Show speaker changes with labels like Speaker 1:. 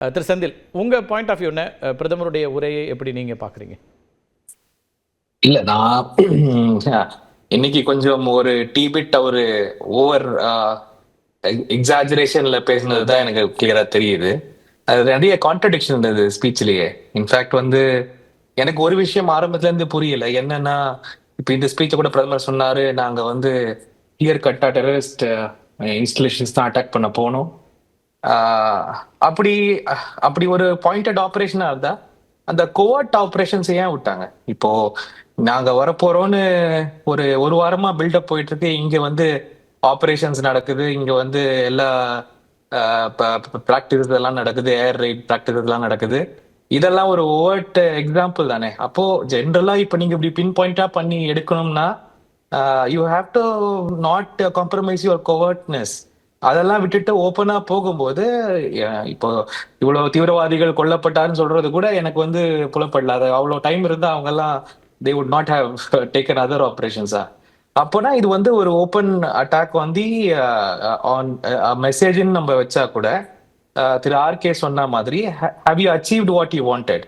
Speaker 1: திரு செந்தில் உங்கள் point of view பிரதமருடைய உரையை எப்படி நீங்கள் பார்க்குறீங்க?
Speaker 2: இல்லை நான் இன்னைக்கு கொஞ்சம் ஒரு டிபிட் ஒரு ஓவர் எக்ஸாஜரேஷன்ல பேசினது தான் எனக்கு கிளியரா தெரியுது. அது நிறைய கான்ட்ரடிக்ஷன் இருந்தது ஸ்பீச்லயே இன்ஃபேக்ட் வந்து எனக்கு ஒரு விஷயம் ஆரம்பத்துல இருந்து புரியல. என்னன்னா இப்போ இந்த ஸ்பீச்சை கூட பிரதமர் சொன்னாரு நாங்க வந்து கிளியர் கட்டா டெரரிஸ்ட் இன்ஸ்டலேஷன்ஸ் தான் அட்டாக் பண்ண போனோம். அப்படி அப்படி ஒரு பாயிண்டட் ஆபரேஷனா இருந்தா அந்த கோவர்ட் ஆப்ரேஷன்ஸ் ஏன் விட்டாங்க? இப்போ நாங்க வரப்போறோம்னு ஒரு ஒரு வாரமா பில்டப் போயிட்டு இருக்கு இங்க வந்து ஆப்ரேஷன்ஸ் நடக்குது. இங்க வந்து எல்லா ப்ராக்டிஸ் எல்லாம் நடக்குது. ஏர் ரைட் ப்ராக்டிசஸ் எல்லாம் நடக்குது. இதெல்லாம் ஒரு ஓவர்ட் எக்ஸாம்பிள் தானே. அப்போ ஜென்ரலா இப்ப நீங்க இப்படி பின் பாயிண்டா பண்ணி எடுக்கணும்னா you have to not compromise your covertness அதெல்லாம் விட்டுட்டு ஓப்பனா போகும்போது இப்போ இவ்வளவு தீவிரவாதிகள் கொல்லப்பட்டாருன்னு சொல்றது கூட எனக்கு வந்து புலப்படல. அது அவ்வளவு டைம் இருந்தா அவங்க எல்லாம் they would not have taken other ஆப்ரேஷன்ஸா அப்போனா இது வந்து ஒரு ஓப்பன் அட்டாக் வந்து ஆன் மெசேஜ்னு நம்ம வச்சா கூட அஹ் திரு ஆர்கே சொன்ன மாதிரி have you achieved what you wanted